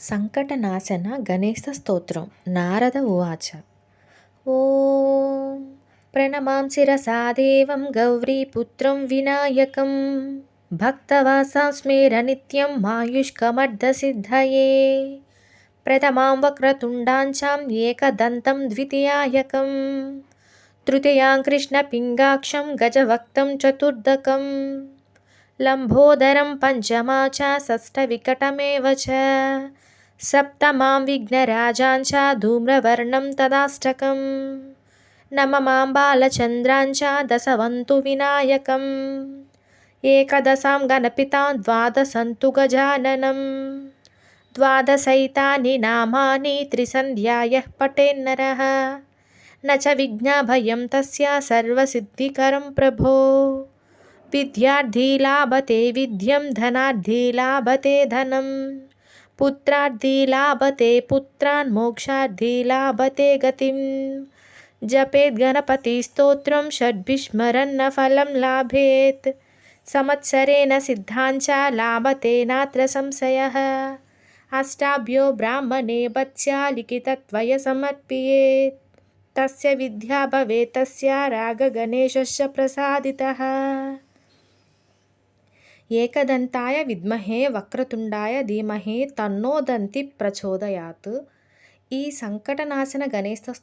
సంకటనాశన గణేశ స్తోత్రం నారద ఉవాచ. ఓం ప్రణమాం శిరసా దేవం గౌరీపుత్రం వినాయకం. భక్తవాసాం స్మేర నిత్యం మాయుష్కమర్ధసిద్ధయే ప్రథమాం వక్రతుండాంచాం ఏకదంతం ద్వితీయాయకం. తృతీయాం కృష్ణపింగాక్షం గజవక్తం చతుర్దకం. लम्भोदरं पञ्चमा च षष्ठविकटमेव च सप्तमां विघ्नराजाञ्च धूम्रवर्णं तदाष्टकं नममां बालचन्द्राञ्च दशवन्तु विनायकम् एकदशां गणपितां द्वादशन्तु गजाननं द्वादशैतानि नामानि त्रिसन्ध्यायः पटेन्नरः न च विज्ञाभयं तस्य सर्वसिद्धिकरं प्रभो विद्यार्थी लाभते विद्यं धनार्थी लाभते धनं। पुत्रार्थी लाभते पुत्रान् मोक्षार्थी लाभते गतिं जपेत् गणपतिस्तोत्रं षड्भिस्मरन्न फलं लाभेत्। संवत्सरेण सिद्धाञ्च लाभते नात्र संशयः। अष्टाभ्यो ब्राह्मणे वत्स्या लिखितत्वय तस्य विद्या भवेत् तस्य रागगणेशस्य प्रसादितः। ఏకదంతాయ విద్మహే వక్రతుండాయ ధీమహే తన్నోదంతి ప్రచోదయాత్. ఈ సంకటనాశన గణేశ